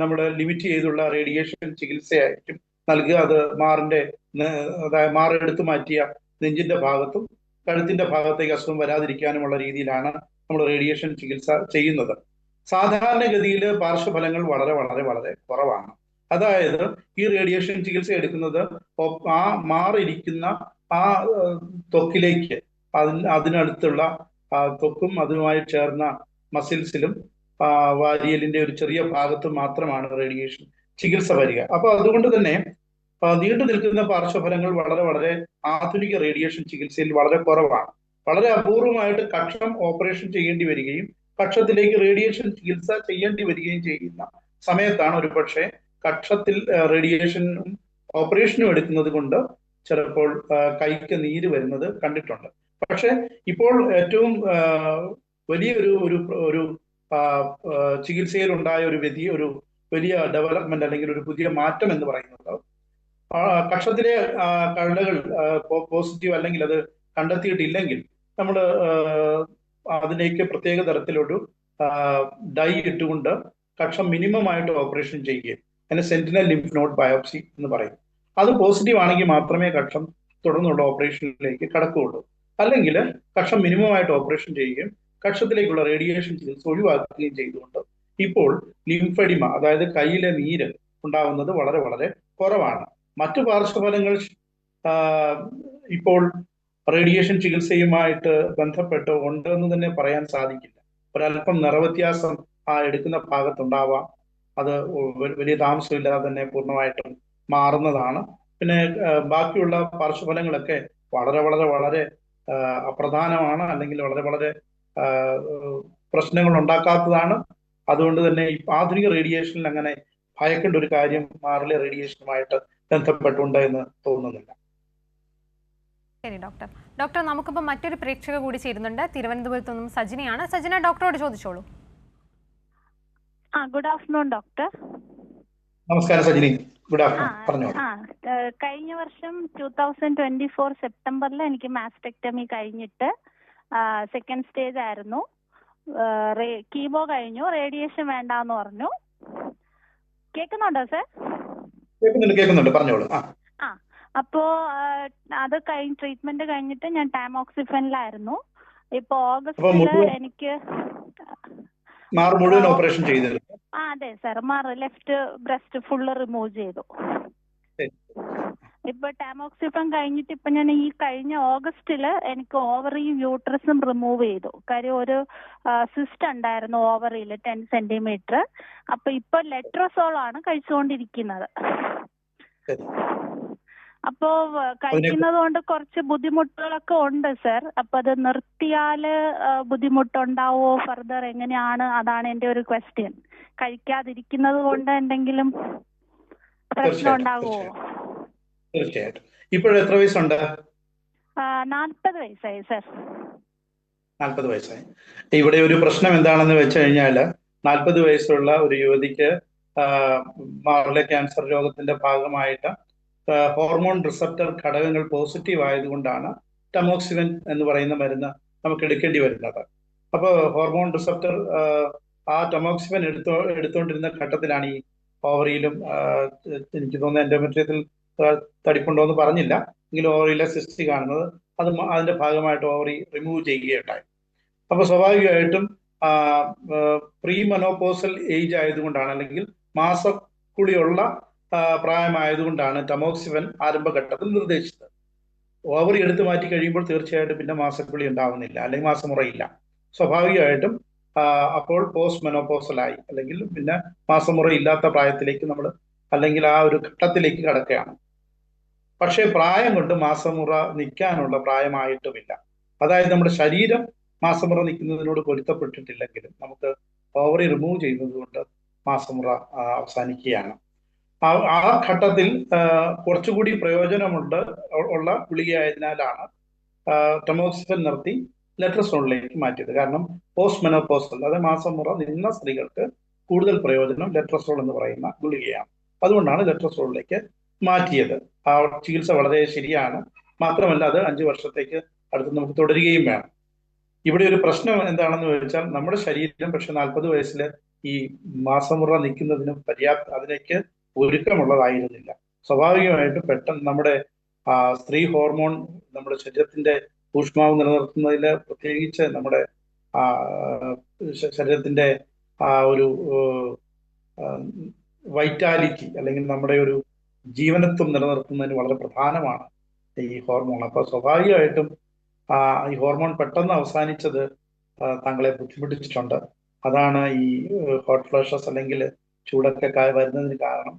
നമ്മുടെ ലിമിറ്റ് ചെയ്തുള്ള റേഡിയേഷൻ ചികിത്സയായിരിക്കും നൽകുക. അത് മാറിന്റെ അതായത് മാറെടുത്ത് മാറ്റിയ നെഞ്ചിന്റെ ഭാഗത്തും കഴുത്തിന്റെ ഭാഗത്തേക്ക് അസുഖം വരാതിരിക്കാനുമുള്ള രീതിയിലാണ് നമ്മൾ റേഡിയേഷൻ ചികിത്സ ചെയ്യുന്നത്. സാധാരണഗതിയിൽ പാർശ്വഫലങ്ങൾ വളരെ വളരെ വളരെ കുറവാണ്. അതായത് ഈ റേഡിയേഷൻ ചികിത്സ എടുക്കുന്നത് ആ മാറിയിരിക്കുന്ന ആ തൊക്കിലേക്ക് അതിന് അതിനടുത്തുള്ള തൊക്കും അതുമായി ചേർന്ന മസിൽസിലും വാരിയലിന്റെ ഒരു ചെറിയ ഭാഗത്ത് മാത്രമാണ് റേഡിയേഷൻ ചികിത്സ വരിക. അപ്പൊ അതുകൊണ്ട് തന്നെ നീണ്ടു നിൽക്കുന്ന പാർശ്വഫലങ്ങൾ വളരെ വളരെ ആധുനിക റേഡിയേഷൻ ചികിത്സയിൽ വളരെ കുറവാണ്. വളരെ അപൂർവമായിട്ട് കക്ഷം ഓപ്പറേഷൻ ചെയ്യേണ്ടി വരികയും കക്ഷത്തിലേക്ക് റേഡിയേഷൻ ചികിത്സ ചെയ്യേണ്ടി വരികയും ചെയ്യുന്ന സമയത്താണ് ഒരു പക്ഷേ കക്ഷത്തിൽ റേഡിയേഷനും ഓപ്പറേഷനും എടുക്കുന്നത് കൊണ്ട് ചിലപ്പോൾ കൈക്ക് നീര് വരുന്നത് കണ്ടിട്ടുണ്ട്. പക്ഷെ ഇപ്പോൾ ഏറ്റവും വലിയൊരു ഒരു ഒരു ചികിത്സയിൽ ഉണ്ടായ ഒരു വലിയ ഒരു വലിയ ഡെവലപ്മെന്റ് അല്ലെങ്കിൽ ഒരു പുതിയ മാറ്റം എന്ന് പറയുന്നത് കക്ഷത്തിലെ ആ, കഴലകൾ പോസിറ്റീവ് അല്ലെങ്കിൽ അത് കണ്ടെത്തിയിട്ടില്ലെങ്കിൽ നമ്മൾ അതിലേക്ക് പ്രത്യേക തരത്തിലൊരു ഡൈ ഇട്ടുകൊണ്ട് കക്ഷം മിനിമം ആയിട്ട് ഓപ്പറേഷൻ ചെയ്യുകയും അതിന് സെന്റിനൽ ലിംഫ് നോട്ട് ബയോപ്സി എന്ന് പറയും. അത് പോസിറ്റീവ് ആണെങ്കിൽ മാത്രമേ കക്ഷം തുടർന്നുള്ള ഓപ്പറേഷനിലേക്ക് കടക്കുകയുള്ളൂ. അല്ലെങ്കിൽ കക്ഷം മിനിമം ആയിട്ട് ഓപ്പറേഷൻ ചെയ്യുകയും കക്ഷത്തിലേക്കുള്ള റേഡിയേഷൻ ചികിത്സ ഒഴിവാക്കുകയും ചെയ്തുകൊണ്ട് ഇപ്പോൾ ലിംഫഡിമ അതായത് കയ്യിലെ നീര് ഉണ്ടാവുന്നത് വളരെ വളരെ കുറവാണ്. മറ്റു പാർശ്വഫലങ്ങൾ ഇപ്പോൾ റേഡിയേഷൻ ചികിത്സയുമായിട്ട് ബന്ധപ്പെട്ട് ഉണ്ടെന്ന് തന്നെ പറയാൻ സാധിക്കില്ല. ഒരല്പം നിറവ്യത്യാസം ആ എടുക്കുന്ന ഭാഗത്തുണ്ടാവാം. അത് വലിയ വലിയ താമസമില്ലാതെ തന്നെ പൂർണമായിട്ടും മാറുന്നതാണ്. പിന്നെ ബാക്കിയുള്ള പാർശ്വഫലങ്ങളൊക്കെ വളരെ വളരെ വളരെ അപ്രധാനമാണ്. അല്ലെങ്കിൽ വളരെ വളരെ പ്രശ്നങ്ങൾ ഉണ്ടാക്കാത്തതാണ്. അതുകൊണ്ട് തന്നെ ഈ ആധുനിക റേഡിയേഷനിൽ അങ്ങനെ ഭയക്കേണ്ട ഒരു കാര്യം മാറിലെ റേഡിയേഷനുമായിട്ട് ബന്ധപ്പെട്ടുണ്ട് എന്ന് തോന്നുന്നില്ല. ശരി ഡോക്ടർ ഡോക്ടർ നമുക്കിപ്പോൾ മറ്റൊരു പ്രേക്ഷക കൂടി ചേരുന്നുണ്ട്. തിരുവനന്തപുരത്ത് നിന്നും സജിനയാണ്. സജിന ഡോക്ടറോട് ചോദിച്ചോളൂ. ആ ഗുഡ് ആഫ്റ്റർനൂൺ ഡോക്ടർ നമസ്കാരം സജിനി. ഗുഡ് ആ ആഫ്റ്റർനൂൺ ആ കഴിഞ്ഞ വർഷം ടൂ തൗസൻഡ് ട്വന്റി ഫോർ സെപ്റ്റംബറിൽ എനിക്ക് മാസ്റ്റെക്ടമി കഴിഞ്ഞിട്ട് സെക്കൻഡ് സ്റ്റേജ് ആയിരുന്നു. കീമോ കഴിഞ്ഞു. റേഡിയേഷൻ വേണ്ടാന്ന് പറഞ്ഞു. കേൾക്കുന്നുണ്ടോ സർ കേൾക്കുന്നുണ്ട് കേൾക്കുന്നുണ്ട് പറഞ്ഞോളൂ. അപ്പോ അത് കഴിഞ്ഞ് ട്രീറ്റ്മെന്റ് കഴിഞ്ഞിട്ട് ഞാൻ ടാമോക്സിഫനിലായിരുന്നു ഇപ്പൊ ഓഗസ്റ്റിൽ എനിക്ക് മുഴുവൻ ഓപ്പറേഷൻ ചെയ്തിരുന്നു. ആ അതെ സർ മാറ് ലെഫ്റ്റ് ബ്രസ്റ്റ് ഫുള്ള് റിമൂവ് ചെയ്തു. ഇപ്പൊ ടാമോക്സിഫൻ കഴിഞ്ഞിട്ട് ഇപ്പൊ ഞാൻ ഈ കഴിഞ്ഞ ഓഗസ്റ്റിൽ എനിക്ക് ഓവറിയും യൂട്രസും റിമൂവ് ചെയ്തു. കാര്യം ഒരു സിസ്റ്റ് ഉണ്ടായിരുന്നു ഓവറിയിൽ ടെൻ സെന്റിമീറ്റർ അപ്പൊ ഇപ്പൊ ലെട്രോസോൾ ആണ് കഴിച്ചുകൊണ്ടിരിക്കുന്നത്. അപ്പോ കഴിക്കുന്നത് കൊണ്ട് കുറച്ച് ബുദ്ധിമുട്ടുകളൊക്കെ ഉണ്ട് സർ. അപ്പൊ അത് നിർത്തിയാൽ ബുദ്ധിമുട്ട് ബുദ്ധിമുട്ടുണ്ടാവോ? ഫർദർ എങ്ങനെയാണ്? അതാണ് എന്റെ ഒരു ക്വസ്റ്റ്യൻ. കഴിക്കാതിരിക്കുന്നത് കൊണ്ട് എന്തെങ്കിലും പ്രശ്നം ഉണ്ടാവുമോ തീർച്ചയായിട്ടും. വയസ്സുണ്ട്? നാൽപ്പത് വയസ്സായി സർ. നാൽപ്പത് വയസ്സായി. ഇവിടെ ഒരു പ്രശ്നം എന്താണെന്ന് വെച്ച് കഴിഞ്ഞാൽ നാൽപ്പത് വയസ്സുള്ള ഒരു യുവതിക്ക് മാറിലെ ക്യാൻസർ രോഗത്തിന്റെ ഭാഗമായിട്ട് ഹോർമോൺ റിസപ്റ്റർ ഘടകങ്ങൾ പോസിറ്റീവ് ആയതുകൊണ്ടാണ് ടമോക്സിവൻ എന്ന് പറയുന്ന മരുന്ന് നമുക്ക് എടുക്കേണ്ടി വരുന്നത്. അപ്പോൾ ഹോർമോൺ റിസപ്റ്റർ ആ ടമോക്സിവൻ എടുത്തോ എടുത്തുകൊണ്ടിരുന്ന ഘട്ടത്തിലാണ് ഈ ഓവറിയിലും എനിക്ക് തോന്നുന്നു എൻഡോമെട്രിയത്തിൽ തടിപ്പുണ്ടോ എന്ന് പറഞ്ഞില്ല. എങ്കിലും ഓവറിയിലെ സിസ്റ്റി കാണുന്നത് അത് അതിന്റെ ഭാഗമായിട്ട് ഓവറി റിമൂവ് ചെയ്യുകയുണ്ടായി. അപ്പോൾ സ്വാഭാവികമായിട്ടും പ്രീ മനോപോസൽ ഏജ് ആയതുകൊണ്ടാണ് അല്ലെങ്കിൽ മാസക്കുളിയുള്ള പ്രായമായതുകൊണ്ടാണ് തമോക്സിഫൻ ആരംഭഘട്ടത്തിൽ നിർദ്ദേശിച്ചത്. ഓവറി എടുത്തു മാറ്റി കഴിയുമ്പോൾ തീർച്ചയായിട്ടും പിന്നെ മാസക്കുളി ഉണ്ടാവുന്നില്ല അല്ലെങ്കിൽ മാസമുറയില്ല. സ്വാഭാവികമായിട്ടും അപ്പോൾ പോസ്റ്റ് മെനോപോസലായി അല്ലെങ്കിൽ പിന്നെ മാസമുറ ഇല്ലാത്ത പ്രായത്തിലേക്ക് നമ്മൾ അല്ലെങ്കിൽ ആ ഒരു ഘട്ടത്തിലേക്ക് കടക്കുകയാണ്. പക്ഷേ പ്രായം കൊണ്ട് മാസമുറ നിൽക്കാനുള്ള പ്രായമായിട്ടുമില്ല. അതായത് നമ്മുടെ ശരീരം മാസമുറ നിൽക്കുന്നതിനോട് പൊരുത്തപ്പെട്ടിട്ടില്ലെങ്കിലും നമുക്ക് ഓവറി റിമൂവ് ചെയ്യുന്നത് കൊണ്ട് മാസമുറ അവസാനിക്കുകയാണ്. ആ ഘട്ടത്തിൽ കുറച്ചുകൂടി പ്രയോജനമുണ്ട് ഉള്ള ഗുളികയായതിനാലാണ് ടമോക്സിഫൻ നിർത്തി ലെട്രസോണിലേക്ക് മാറ്റിയത്. കാരണം പോസ്റ്റ് മെനോപോസൽ അതായത് മാസമുറ നിന്ന സ്ത്രീകൾക്ക് കൂടുതൽ പ്രയോജനം ലെട്രസോൾ എന്ന് പറയുന്ന ഗുളികയാണ്. അതുകൊണ്ടാണ് ലെട്രസോളിലേക്ക് മാറ്റിയത്. ആ ചികിത്സ വളരെ ശരിയാണ്. മാത്രമല്ല അത് അഞ്ചു വർഷത്തേക്ക് അടുത്ത് നമുക്ക് തുടരുകയും വേണം. ഇവിടെ ഒരു പ്രശ്നം എന്താണെന്ന് ചോദിച്ചാൽ നമ്മുടെ ശരീരം പക്ഷെ നാൽപ്പത് വയസ്സിൽ ഈ മാസമുറ നിൽക്കുന്നതിന് പര്യാപ്ത അതിലേക്ക് ഒരുക്കമുള്ളതായിരുന്നില്ല. സ്വാഭാവികമായിട്ടും പെട്ടെന്ന് നമ്മുടെ സ്ത്രീ ഹോർമോൺ നമ്മുടെ ശരീരത്തിന്റെ ഊഷ്മാവ് നിലനിർത്തുന്നതിൽ പ്രത്യേകിച്ച് നമ്മുടെ ശരീരത്തിന്റെ ആ ഒരു വൈറ്റാലിറ്റി അല്ലെങ്കിൽ നമ്മുടെ ഒരു ജീവനത്വം നിലനിർത്തുന്നതിന് വളരെ പ്രധാനമാണ് ഈ ഹോർമോൺ. അപ്പൊ സ്വാഭാവികമായിട്ടും ഈ ഹോർമോൺ പെട്ടെന്ന് അവസാനിച്ചത് തങ്ങളെ ബുദ്ധിമുട്ടിച്ചിട്ടുണ്ട്. അതാണ് ഈ ഹോട്ട് ഫ്ലഷസ് അല്ലെങ്കിൽ ചൂടൊക്കെ വരുന്നതിന് കാരണം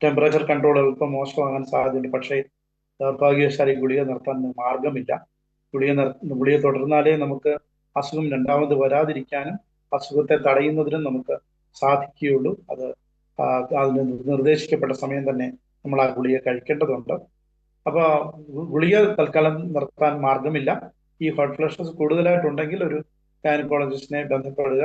ടെമ്പറേച്ചർ കൺട്രോൾ എളുപ്പം മോശമാകാൻ സാധ്യതയുണ്ട്. പക്ഷേ ദൗർഭാഗ്യവശാൽ ഈ ഗുളിക നിർത്താൻ മാർഗമില്ല ഗുളിക നിർ ഗുളിക തുടർന്നാലേ നമുക്ക് അസുഖം രണ്ടാമത് വരാതിരിക്കാനും അസുഖത്തെ തടയുന്നതിനും നമുക്ക് സാധിക്കുകയുള്ളൂ. അത് അതിന് നിർദ്ദേശിക്കപ്പെട്ട സമയം തന്നെ നമ്മൾ ആ ഗുളിക കഴിക്കേണ്ടതുണ്ട്. അപ്പോൾ ഗുളിക തൽക്കാലം നിർത്താൻ മാർഗമില്ല ഈ ഹോട്ട് ഫ്ലഷസ് കൂടുതലായിട്ടുണ്ടെങ്കിൽ ഒരു ഗൈനക്കോളജിസ്റ്റിനെ ബന്ധപ്പെടുക.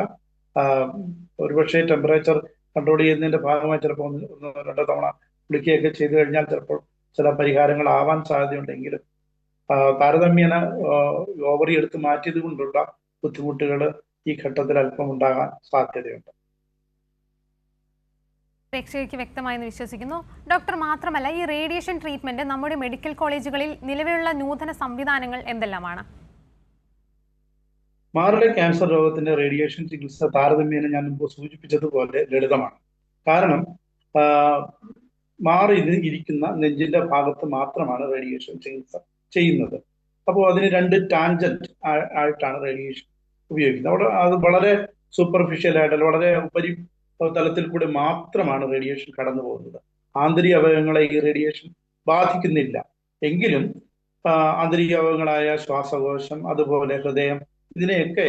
ഒരുപക്ഷെ ടെമ്പറേച്ചർ കൺട്രോൾ ചെയ്യുന്നതിന്റെ ഭാഗമായി ചിലപ്പോൾ ഒന്ന് രണ്ടോ തവണ വിളിക്കുകയൊക്കെ ചെയ്തു കഴിഞ്ഞാൽ ചിലപ്പോൾ ചില പരിഹാരങ്ങൾ ആവാൻ സാധ്യതയുണ്ടെങ്കിലും താരതമ്യേന ഓവറി എടുത്ത് മാറ്റിയത് കൊണ്ടുള്ള ബുദ്ധിമുട്ടുകൾ ഈ ഘട്ടത്തിൽ അല്പം ഉണ്ടാകാൻ സാധ്യതയുണ്ട്. പ്രേക്ഷകർക്ക് വ്യക്തമായെന്ന് വിശ്വസിക്കുന്നു. ഡോക്ടർ മാത്രമല്ല ഈ റേഡിയേഷൻ ട്രീറ്റ്മെന്റ് നമ്മുടെ മെഡിക്കൽ കോളേജുകളിൽ നിലവിലുള്ള നൂതന സംവിധാനങ്ങൾ എന്തെല്ലാമാണ്? മാറിലെ ക്യാൻസർ രോഗത്തിന്റെ റേഡിയേഷൻ ചികിത്സ താരതമ്യേന ഞാൻ മുമ്പ് സൂചിപ്പിച്ചതുപോലെ ലളിതമാണ്. കാരണം മാറി ഇരിക്കുന്ന നെഞ്ചിന്റെ ഭാഗത്ത് മാത്രമാണ് റേഡിയേഷൻ ചികിത്സ ചെയ്യുന്നത്. അപ്പോൾ അതിന് രണ്ട് ടാൻജന്റ് ആയിട്ടാണ് റേഡിയേഷൻ ഉപയോഗിക്കുന്നത്. അവിടെ അത് വളരെ സൂപ്പർഫിഷ്യൽ ആയിട്ട് വളരെ ഉപരി തലത്തിൽ കൂടെ മാത്രമാണ് റേഡിയേഷൻ കടന്നു പോകുന്നത്. ആന്തരിക അവയവങ്ങളെ ഈ റേഡിയേഷൻ ബാധിക്കുന്നില്ല. എങ്കിലും ആന്തരിക അവയവങ്ങളായ ശ്വാസകോശം അതുപോലെ ഹൃദയം ഇതിനെയൊക്കെ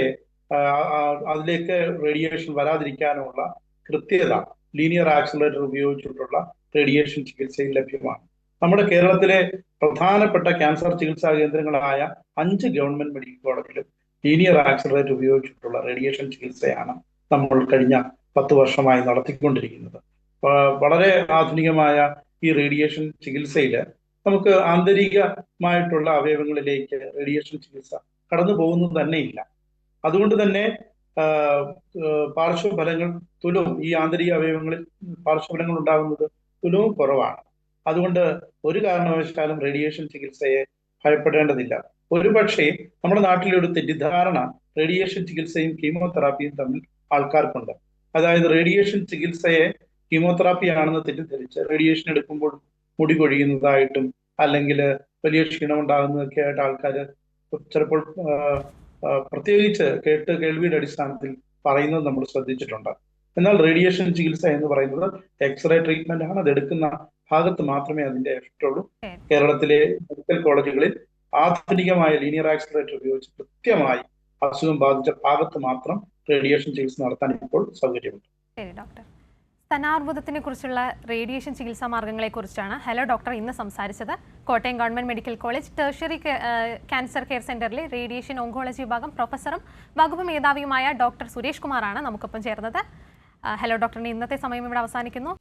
അതിലേക്ക് റേഡിയേഷൻ വരാതിരിക്കാനുള്ള കൃത്യത ലീനിയർ ആക്സിലേറ്റർ ഉപയോഗിച്ചിട്ടുള്ള റേഡിയേഷൻ ചികിത്സയിൽ ലഭ്യമാണ്. നമ്മുടെ കേരളത്തിലെ പ്രധാനപ്പെട്ട ക്യാൻസർ ചികിത്സാ കേന്ദ്രങ്ങളായ അഞ്ച് ഗവൺമെന്റ് മെഡിക്കൽ കോളേജിലും ലീനിയർ ആക്സിലേറ്റർ ഉപയോഗിച്ചിട്ടുള്ള റേഡിയേഷൻ ചികിത്സയാണ് നമ്മൾ കഴിഞ്ഞ പത്ത് വർഷമായി നടത്തിക്കൊണ്ടിരിക്കുന്നത്. വളരെ ആധുനികമായ ഈ റേഡിയേഷൻ ചികിത്സയിൽ നമുക്ക് ആന്തരികമായിട്ടുള്ള അവയവങ്ങളിലേക്ക് റേഡിയേഷൻ ചികിത്സ കടന്നു പോകുന്നത് തന്നെയില്ല അതുകൊണ്ട് തന്നെ പാർശ്വഫലങ്ങൾ തുലവും ഈ ആന്തരിക അവയവങ്ങളിൽ പാർശ്വഫലങ്ങൾ ഉണ്ടാകുന്നത് തുലവും കുറവാണ്. അതുകൊണ്ട് ഒരു കാരണവശാലും റേഡിയേഷൻ ചികിത്സയെ ഭയപ്പെടേണ്ടതില്ല. ഒരുപക്ഷെ നമ്മുടെ നാട്ടിലെ ഒരു തെറ്റിദ്ധാരണ റേഡിയേഷൻ ചികിത്സയും കീമോതെറാപ്പിയും തമ്മിൽ ആൾക്കാർക്കുണ്ട്. അതായത് റേഡിയേഷൻ ചികിത്സയെ കീമോതെറാപ്പി ആണെന്ന് തെറ്റിദ്ധരിച്ച് റേഡിയേഷൻ എടുക്കുമ്പോൾ മുടി കൊഴിയുന്നതായിട്ടും അല്ലെങ്കിൽ വലിയ ക്ഷീണം ഉണ്ടാകുന്നതൊക്കെ ആയിട്ട് ആൾക്കാർ ചിലപ്പോൾ പ്രത്യേകിച്ച് കേട്ട് കേൾവിയുടെ അടിസ്ഥാനത്തിൽ പറയുന്നത് നമ്മൾ ശ്രദ്ധിച്ചിട്ടുണ്ട്. എന്നാൽ റേഡിയേഷൻ ചികിത്സ എന്ന് പറയുന്നത് എക്സ്റേ ട്രീറ്റ്മെന്റ് ആണ്. അത് എടുക്കുന്ന ഭാഗത്ത് മാത്രമേ അതിന്റെ എഫക്റ്റ് ഉള്ളൂ. കേരളത്തിലെ മെഡിക്കൽ കോളേജുകളിൽ ആധുനികമായ ലീനിയർ ആക്സിലറേറ്റർ ഉപയോഗിച്ച് കൃത്യമായി അസുഖം ബാധിച്ച ഭാഗത്ത് മാത്രം റേഡിയേഷൻ ചികിത്സ നടത്താൻ ഇപ്പോൾ സൗകര്യമുണ്ട്. ശരി ഡോക്ടർ സ്തനാർബുദത്തിനെ കുറിച്ചുള്ള റേഡിയേഷൻ ചികിത്സാ മാർഗങ്ങളെ കുറിച്ചാണ് ഹലോ ഡോക്ടർ ഇന്ന് സംസാരിച്ചത്. Kottayam government medical college tertiary cancer care സെന്ററിലെ റേഡിയേഷൻ ഓങ്കോളജി വിഭാഗം പ്രൊഫസറും വകുപ്പ് മേധാവിയുമായ ഡോക്ടർ സുരേഷ് കുമാറാണ് നമുക്കൊപ്പം ചേർന്നത്. ഹലോ ഡോക്ടറിന്റെ ഇന്നത്തെ സമയം ഇവിടെ അവസാനിക്കുന്നു.